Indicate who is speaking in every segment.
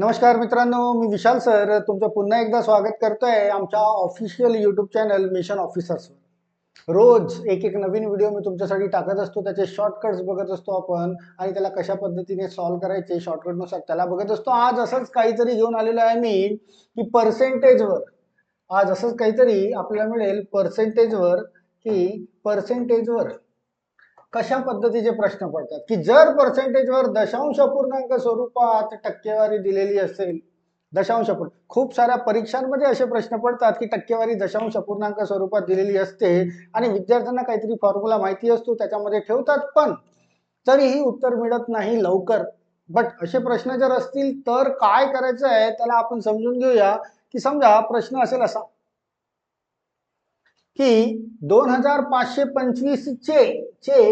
Speaker 1: नमस्कार मित्रांनो मी विशाल सर. तुमचं पुन्हा एकदा स्वागत करतोय आमच्या ऑफिशियल यूट्यूब चॅनल मिशन ऑफिसर्सवर रोज एक एक नवीन व्हिडिओ मी तुमच्यासाठी टाकत असतो. त्याचे शॉर्टकट्स बघत असतो आपण आणि त्याला कशा पद्धतीने सॉल्व्ह करायचे शॉर्टकटनुसार त्याला बघत असतो. आज असंच काहीतरी घेऊन आलेलो आहे मी की पर्सेंटेजवर आज असंच काहीतरी आपल्याला मिळेल पर्सेंटेजवर की पर्सेंटेजवर कशा पद्धतीचे प्रश्न पडतात? की जर पर्सेंटेजवर दशांश पूर्णांक स्वरूपात टक्केवारी दिलेली असेल दशांश पूर्ण खूप साऱ्या परीक्षांमध्ये असे प्रश्न पडतात की टक्केवारी दशांश पूर्णांक स्वरूपात दिलेली असते आणि विद्यार्थ्यांना काहीतरी फॉर्म्युला माहिती असतो त्याच्यामध्ये ठेवतात पण तरीही उत्तर मिळत नाही लवकर. बट असे प्रश्न जर असतील तर काय करायचं आहे त्याला आपण समजून घेऊया. की समजा प्रश्न असेल असा की दोन हजार पाचशे पंचवीस चे चे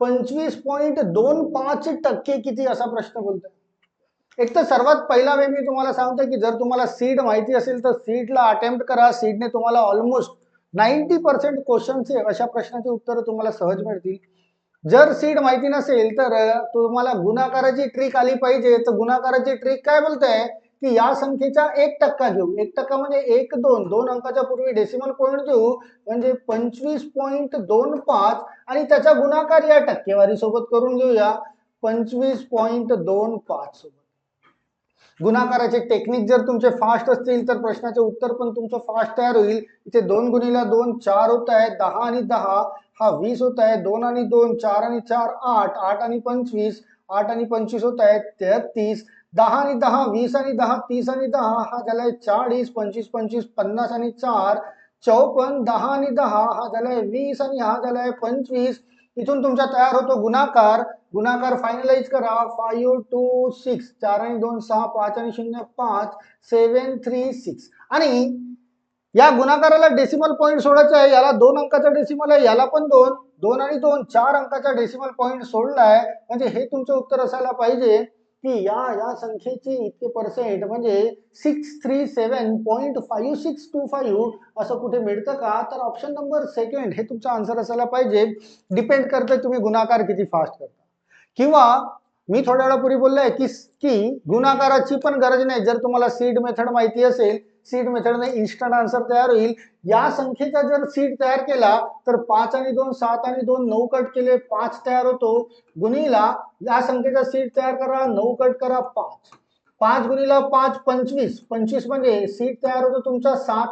Speaker 1: पंचवीस पॉईंट दोन पाच टक्के किती असा प्रश्न बोलतोय. एक तर सर्वात पहिला वे मी तुम्हाला सांगतो की जर तुम्हाला सीड माहिती असेल तर सीटला अटेम्प्ट करा. सीटने तुम्हाला ऑलमोस्ट नाईन्टी पर्सेंट क्वेश्चनचे अशा प्रश्नाची उत्तरं तुम्हाला सहज मिळतील. जर सीड माहिती नसेल तर तुम्हाला गुणाकाराची ट्रिक आली पाहिजे. तर गुणाकाराची ट्रिक काय बोलते की या संख्येचा एक टक्का घेऊ. एक टक्का म्हणजे एक दोन. दोन अंकाच्या पूर्वी डेसिमल पॉईंट देऊ. म्हणजे पंचवीस पॉईंट दोन पाच आणि त्याचा गुणाकार या टक्केवारी सोबत करून घेऊया. पंचवीस पॉईंट दोन पाच सोबत. गुणाकाराचे टेक्निक जर तुमचे फास्ट असतील तर प्रश्नाचे उत्तर पण तुमचं फास्ट तयार होईल. इथे दोन गुणीला दोन चार होत आहे दहा आणि दहा. हा वीस होत आहे दोन आणि दोन चार आणि चार आठ. आठ आणि पंचवीस. आठ आणि पंचवीस होत आहे तेहतीस. दहा आणि दहा वीस आणि दहा तीस आणि दहा हा झालाय चाळीस पंचवीस पंचवीस पन्नास आणि चार. चौपन्न दहा आणि दहा हा झालाय वीस आणि हा झालाय पंचवीस. इथून तुमचा तयार होतो गुणाकार. गुणाकार फायनलाइज करा. फाईव्ह टू सिक्स चार आणि दोन सहा पाच आणि शून्य पाच. सेवन थ्री सिक्स आणि या गुणाकाराला डेसिमल पॉईंट सोडायचा आहे. याला दोन अंकाचा डेसिमल आहे. याला पण दोन. दोन आणि दोन चार अंकाचा डेसिमल पॉईंट सोडलाय. म्हणजे हे तुमचं उत्तर असायला पाहिजे. की या या संख्येचे इतके पर्सेंट म्हणजे six three seven point five six two five असं कुठे मिळतं का? तर ऑप्शन नंबर सेकंड हे तुमचा आन्सर असायला पाहिजे. डिपेंड करतं तुम्ही गुणाकार किती फास्ट करता. किंवा मी थोड्या वेळापूर्वी बोललोय की की गुणाकाराची पण गरज नाही. जर तुम्हाला सीड मेथड माहिती असेल सीट मेथडने इन्स्टंट आन्सर तयार होईल. या संख्येचा जर सीट तयार केला तर पाच आणि दोन सात आणि दोन नऊ कट केले पाच तयार होतो. गुणीला या संख्येचा सीट तयार करा नऊ कट करा पाच. पाच गुणीला पाच पंचवीस. पंचवीस म्हणजे सीट तयार होतो तुमचा सात.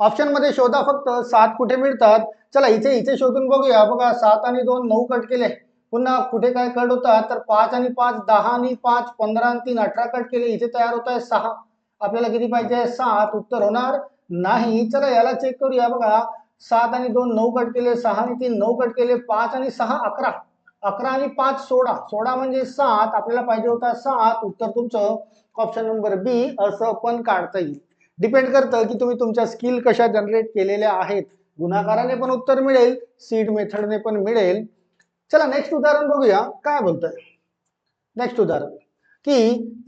Speaker 1: ऑप्शनमध्ये शोधा फक्त सात कुठे मिळतात? चला इथे इथे शोधून बघूया. बघा सात आणि दोन नऊ कट केले. पुन्हा कुठे काय कट होतात? तर पाच आणि पाच दहा आणि पाच पंधरा आणि तीन अठरा कट केले. इथे तयार होत आहे सहा. आपल्याला किती पाहिजे? सात. उत्तर होणार नाही. चला याला चेक करूया. बघा सात आणि दोन नऊ कट केले सहा आणि तीन नऊ कट केले पाच आणि सहा अकरा. अकरा आणि पाच सोळा. सोळा म्हणजे सात. आपल्याला पाहिजे होता सात. उत्तर तुमचं ऑप्शन नंबर बी असं पण काढता येईल. डिपेंड करतं की तुम्ही तुमच्या स्किल कशा जनरेट केलेल्या आहेत. गुणाकाराने पण उत्तर मिळेल सीड मेथडने पण मिळेल. चला नेक्स्ट उदाहरण बघूया. काय बोलतोय? नेक्स्ट उदाहरण. की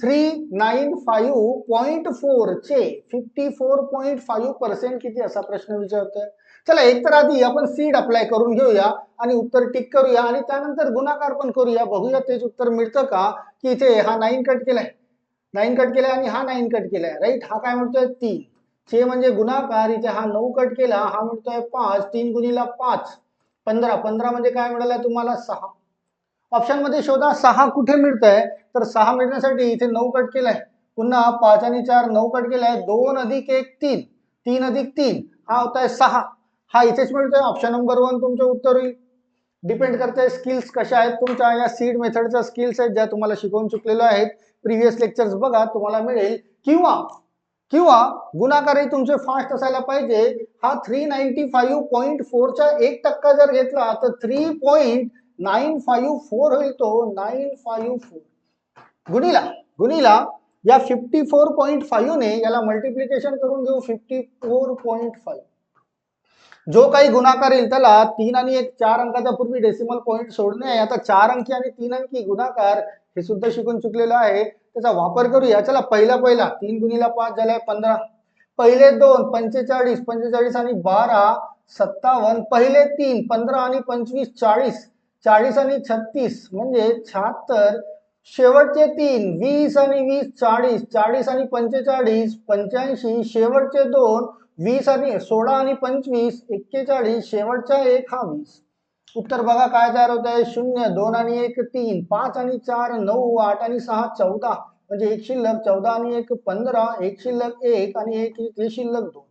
Speaker 1: three nine five point four चे fifty four point five percent किती असा प्रश्न विचारतोय? चला एक तर आधी आपण सीड अप्लाय करून घेऊया आणि उत्तर टिक करूया आणि त्यानंतर गुणाकार पण करूया. बघूया तेच उत्तर मिळतं का? की इथे हा नाईन कट केलाय. नाईन कट केलाय आणि हा नाईन कट केलाय राईट हा काय म्हणतोय? तीन. चे म्हणजे गुणाकार इथे हा नऊ कट केला हा म्हणतोय पाच. तीन गुणीला पाच. पंधरा. पंधरा म्हणजे काय मिळालं तुम्हाला? सहा. ऑप्शनमध्ये शोधा सहा कुठे मिळतंय? तर सहा मिळण्यासाठी इथे नऊ कट केलाय. पुन्हा पाच आणि चार नऊ कट केलाय. दोन अधिक एक तीन. तीन अधिक तीन हा होत आहे सहा. हा इथेच मिळतोय. ऑप्शन नंबर वन तुमचं उत्तर होईल. डिपेंड करते स्किल्स कशा आहेत तुमच्या. या सीड मेथडच्या स्किल्स आहेत ज्या तुम्हाला शिकवून चुकलेल्या आहेत. प्रिव्हियस लेक्चर्स बघा तुम्हाला मिळेल. किंवा किंवा गुणाकारही तुमचे फास्ट असायला पाहिजे. हा थ्री नाईन्टी फाईव्ह पॉईंट फोरचा एक टक्का जर घेतला तर three point nine five four होईल तो नाईन फाईव्ह फोर. गुणीला गुणीला या फिफ्टी फोर पॉईंट फाईव्हने याला मल्टिप्लिकेशन करून घेऊ फिफ्टी फोर पॉईंट फाईव्ह. जो काही गुणाकार येईल त्याला तीन आणि एक चार अंकाच्या पूर्वी डेसिमल पॉईंट सोडणे आहे. आता चार अंकी आणि तीन अंकी गुणाकार हे सुद्धा शिकून चुकलेलं आहे. त्याचा वापर करूया. चला पहिला पहिला. तीन गुणीला पाच झालाय पंधरा. पहिले दोन पंचेचाळीस पंचेचाळीस आणि बारा सत्तावन्न. पहिले तीन पंधरा आणि पंचवीस चाळीस. चाळीस आणि छत्तीस म्हणजे शहात्तर शेवटचे तीन वीस आणि वीस चाळीस चाळीस आणि पंचेचाळीस पंच्याऐंशी शेवटचे दोन वीस आणि सोळा आणि पंचवीस एक्केचाळीस शेवटचा एक हा वीस. उत्तर बघा काय तयार होत आहे शून्य दोन आणि एक तीन पाच आणि चार नऊ आठ आणि सहा चौदा. म्हणजे एक शिल्लक चौदा आणि एक पंधरा एक शिल्लक एक आणि एक शिल्लक दोन.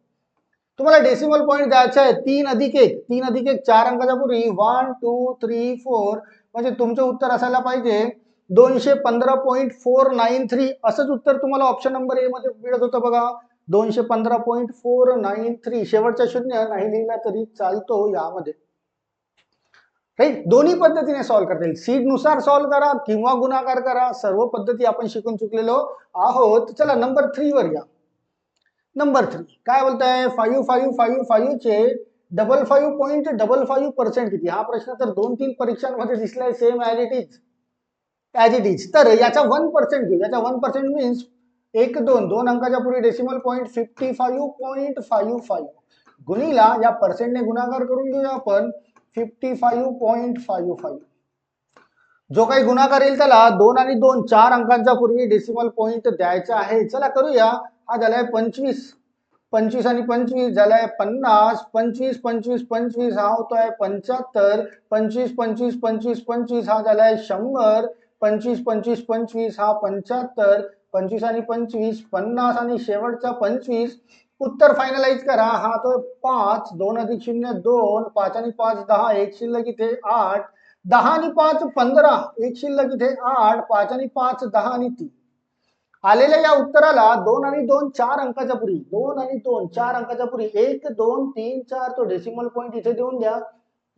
Speaker 1: तुम्हाला डेसिमल पॉईंट द्यायचा आहे तीन अधिक एक. तीन अधिक एक चार अंकाच्या पूर्वी वन टू थ्री फोर म्हणजे तुमचं उत्तर असायला पाहिजे. दोनशे पंधरा पॉईंट फोर नाईन थ्री असंच उत्तर तुम्हाला ऑप्शन नंबर ए मध्ये मिळत होतं बघा. दोनशे पंधरा पॉईंट फोर नाईन थ्री शेवटचा शून्य. नाही लिहिला तरी चालतो यामध्ये. राईट दोन्ही पद्धतीने सॉल्व्ह करता येईल. सीडनुसार सॉल्व्ह करा किंवा गुणाकार करा. सर्व पद्धती आपण शिकून चुकलेलो आहोत. चला नंबर थ्री वर या. Number three. काय बोलताय? Five five five फाईव्हचे double five point double five percent किती? हा प्रश्न तर दोन तीन परीक्षांमध्ये दिसलाय. Same as it is as it is तर याचा वन पर्सेंट घेऊ. याचा वन पर्सेंट मीन्स एक दोन दोन अंकाच्या पूर्वी decimal point fifty five point five five गुणीला या पर्सेंटने गुणाकार करून घेऊया आपण. Fifty five point five five जो काही गुणाकार येईल त्याला दोन आणि दोन चार अंकांच्या पूर्वी डेसिमल पॉईंट द्यायचा आहे. चला करूया. हा झालाय पंचवीस. पंचवीस आणि पंचवीस झालाय पन्नास. पंचवीस पंचवीस पंचवीस हा होतोय पंच्याहत्तर. पंचवीस पंचवीस पंचवीस पंचवीस हा झालाय शंभर. पंचवीस पंचवीस पंचवीस हा पंच्याहत्तर. पंचवीस आणि पंचवीस पन्नास आणि शेवटचा पंचवीस. उत्तर फायनलाइज करा. हा तो पाच दोन अधिक शून्य दोन पाच आणि पाच दहा एक शिल्लक इथे आठ. दहा आणि पाच पंधरा एक शिल्लक इथे आठ पाच आणि पाच दहा आणि तीन. आलेल्या या उत्तराला दोन आणि दोन चार अंकाच्या पुरी. दोन आणि दोन चार अंकाच्या पुरी. एक दोन तीन चार तो डेसिमल पॉईंट इथे देऊन द्या.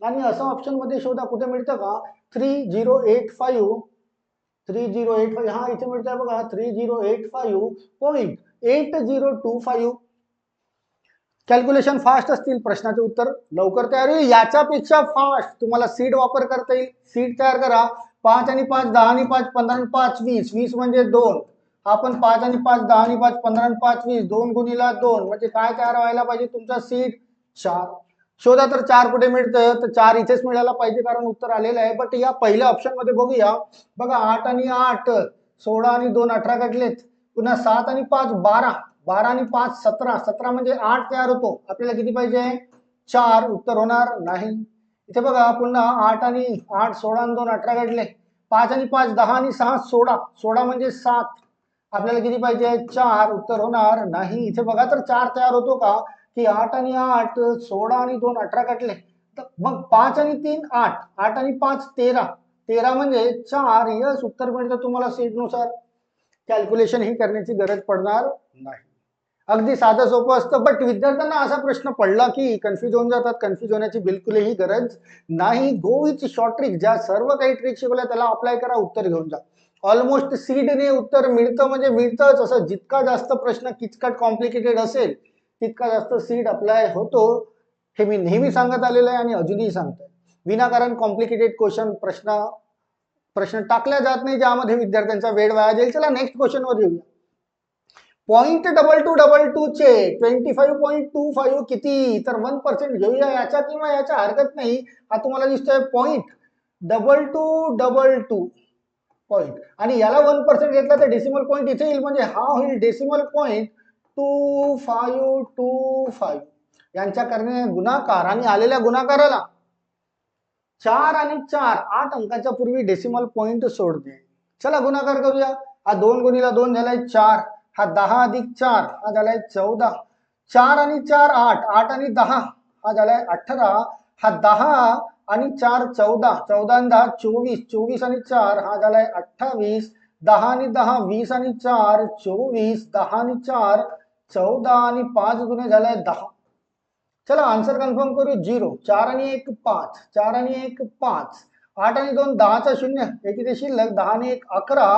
Speaker 1: आणि असं ऑप्शनमध्ये शोधा. कुठे मिळतं का? Three zero eight five three zero eight five हा इथे मिळतंय बघा. Three zero eight five point eight zero two five calculation fast असतील प्रश्नाचे उत्तर. लवकर तयार होईल. याच्यापेक्षा फास्ट तुम्हाला सीड वापर करता येईल. सीड तयार करा. पाच आणि पाच दहा आणि पाच पंधरा आणि पाच वीस. वीस म्हणजे दोन. आपण पाच आणि पाच दहा आणि पाच पंधरा आणि पाच वीस दोन गुणीला दोन. म्हणजे काय तयार व्हायला पाहिजे तुमचा सीट चार. शोधा तर चार कुठे मिळतं? तर चार इथेच मिळायला पाहिजे कारण उत्तर आलेलं आहे. बट या पहिल्या ऑप्शनमध्ये बघूया. बघा आठ आणि आठ सोळा आणि दोन अठरा काढलेत पुन्हा सात आणि पाच बारा. बारा आणि पाच सतरा. सतरा म्हणजे आठ तयार होतो. आपल्याला किती पाहिजे? चार. उत्तर होणार नाही. इथे बघा पुन्हा आठ आणि आठ सोळा आणि दोन अठरा काढले पाच आणि पाच दहा आणि सहा सोळा. सोळा म्हणजे सात. आपल्याला किती पाहिजे? चार उत्तर होणार नाही. इथे बघा तर चार तयार होतो का? की आठ आणि आठ सोळा आणि दोन अठरा कटले तर मग पाच आणि तीन आठ. आठ आणि पाच तेरा. तेरा म्हणजे चार. यस उत्तर मिळतं तुम्हाला सीटनुसार. कॅल्क्युलेशन ही करण्याची गरज पडणार नाही. अगदी साधं सोपं असतं बट विद्यार्थ्यांना असा प्रश्न पडला की कन्फ्युज होऊन जातात. कन्फ्युज होण्याची बिलकुलही गरज नाही. गो विथ शॉर्ट ट्रिक ज्या सर्व काही ट्रिक शिकवल्या त्याला अप्लाय करा उत्तर घेऊन जा. ऑलमोस्ट सीडने उत्तर मिळतं म्हणजे मिळतंच. असं जितका जास्त प्रश्न किचकट कॉम्प्लिकेटेड असेल तितका जास्त सीड अप्लाय होतो. हे मी नेहमी सांगत आलेलं आहे आणि अजूनही सांगतोय विनाकारण कॉम्प्लिकेटेड क्वेश्चन प्रश्न प्रश्न टाकल्या जात नाही ज्यामध्ये विद्यार्थ्यांचा वेळ वाया जाईल. चला नेक्स्ट क्वेश्चनवर येऊया. Point double two double two चे twenty five point two five किती? तर वन पर्सेंट घेऊया. याच्या किंवा याच्या हरकत नाही. हा तुम्हाला दिसतोय point double two double two point आणि याला वन पर्सेंट घेतला तर डेसिमल पॉईंट इथे येईल. म्हणजे हा होईल decimal point two five two five यांच्या करणे गुणाकार आणि आलेल्या गुणाकाराला चार आणि चार आठ अंकाच्या पूर्वी डेसिमल पॉईंट सोडते. चला गुणाकार करूया. हा दोन गुणीला दोन झालाय चार. हा दहा अधिक चार हा झालाय चौदा. चार आणि चार आठ. आठ आणि दहा हा झालाय अठरा. हा दहा आणि चार चौदा चौदा आणि दहा चोवीस चोवीस आणि चार हा झालाय अठ्ठावीस दहा आणि दहा वीस आणि चार चोवीस दहा आणि चार चौदा आणि पाच गुन्हे झालाय दहा. चला आन्सर कन्फर्म करू झिरो चार आणि एक पाच चार आणि एक पाच आठ आणि दोन दहाचा शून्य एक इथे शिल्लक दहा आणि एक अकरा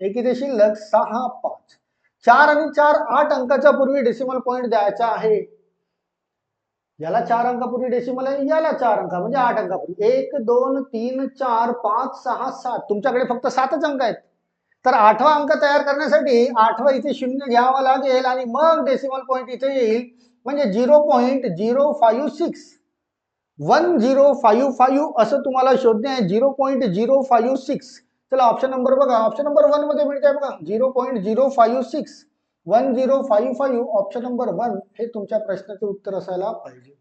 Speaker 1: एक इथे शिल्लक सहा पाच. चार आणि चार आठ अंकाच्या पूर्वी डेसिमल पॉईंट द्यायचा आहे. याला चार अंकापूर्वी डेसिमल आहे याला चार अंका म्हणजे आठ अंकापूर्वी एक दोन तीन चार पाच सहा सात. तुमच्याकडे फक्त सातच अंक आहेत. तर आठवा अंक तयार करण्यासाठी आठवा इथे शून्य घ्यावा लागेल आणि मग डेसिमल पॉईंट इथे येईल. म्हणजे zero point zero five six one zero five five असं तुम्हाला शोधणे आहे. Zero point zero five six चला ऑप्शन नंबर बघा. ऑप्शन नंबर वनमध्ये मिळते बघा. Zero point zero five six one zero five five option number one हे तुमच्या प्रश्नाचे उत्तर असायला पाहिजे.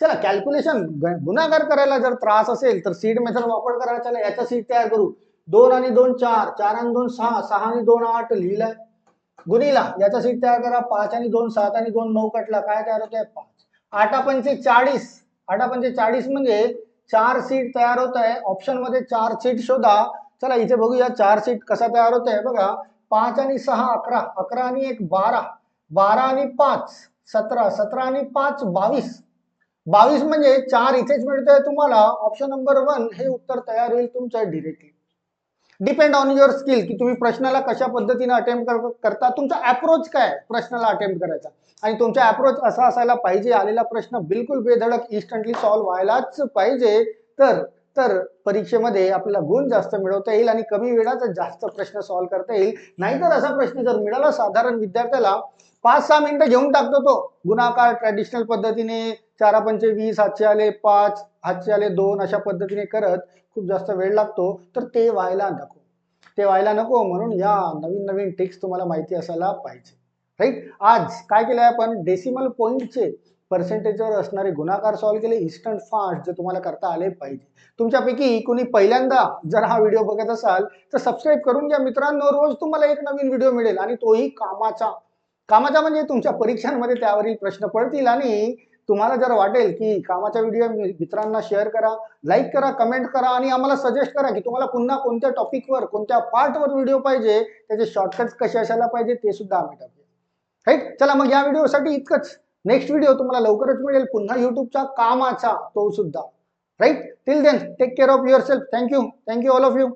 Speaker 1: चला कॅल्क्युलेशन गुणाकार करायला जर त्रास असेल तर सीट मेथड वापर करा चला याचा सीट तयार करू. दोन आणि दोन चार चार आणि दोन सहा सहा आणि दोन आठ लिहिलाय. गुणीला याचा सीट तयार करा पाच आणि दोन सात आणि दोन नऊ कटला काय तयार होत आहे पाच. आठा पंचे चाळीस आठा पंचे चाळीस म्हणजे चार सीट तयार होत आहे ऑप्शनमध्ये चार सीट शोधा. चला इथे बघूया चार सीट कसा तयार होत आहे बघा पाच आणि सहा अकरा. अकरा आणि एक बारा. बारा आणि पाच सतरा. सतरा आणि पाच बावीस. बावीस म्हणजे चार इथेच मिळतोय तुम्हाला. ऑप्शन नंबर वन हे उत्तर तयार होईल तुमचं directly depend on your skill की तुम्ही प्रश्नाला कशा पद्धतीने अटेम्प्ट करता तुमचा अप्रोच काय प्रश्नाला अटेम्प्ट करायचा? आणि तुमचा अप्रोच असा असायला पाहिजे आलेला प्रश्न बिलकुल बेधडक इन्स्टंटली सॉल्व्ह व्हायलाच पाहिजे. तर तर परीक्षेमध्ये आपल्याला गुण जास्त मिळवता येईल आणि कमी वेळात जास्त प्रश्न सॉल्व्ह करता येईल. नाहीतर असा प्रश्न जर मिळाला साधारण विद्यार्थ्याला पाच सहा मिनिटं घेऊन टाकतो तो. गुणाकार ट्रॅडिशनल पद्धतीने चारा पंचे वीस हातचे आले पाच हातचे आले दोन अशा पद्धतीने करत खूप जास्त वेळ लागतो. तर ते व्हायला नको. ते व्हायला नको म्हणून या नवीन नवीन ट्रिक्स तुम्हाला माहिती असायला पाहिजे. राईट आज काय केलंय आपण? डेसिमल पॉईंटचे पर्सेंटेजवर असणारे गुणाकार सॉल्व्ह केले इन्स्टंट फास्ट जे तुम्हाला करता आले पाहिजे. तुमच्यापैकी कोणी पहिल्यांदा जर हा व्हिडिओ बघत असाल तर सबस्क्राईब करून घ्या. मित्रांनो रोज तुम्हाला एक नवीन व्हिडिओ मिळेल आणि तोही कामाचा. कामाचा म्हणजे तुमच्या परीक्षांमध्ये त्यावरील प्रश्न पडतील आणि तुम्हाला जर वाटेल की कामाचा व्हिडिओ मित्रांना शेअर करा लाईक करा कमेंट करा आणि आम्हाला सजेस्ट करा की तुम्हाला पुन्हा कोणत्या टॉपिकवर कोणत्या पार्टवर व्हिडिओ पाहिजे त्याचे शॉर्टकट्स कसे असायला पाहिजे ते सुद्धा आम्ही टाकूया. राईट चला मग या व्हिडिओसाठी इतकंच. नेक्स्ट व्हिडिओ तुम्हाला लवकरच मिळेल. पुन्हा युट्यूबचा कामाचा तो सुद्धा. Right till then take care of yourself thank you thank you all of you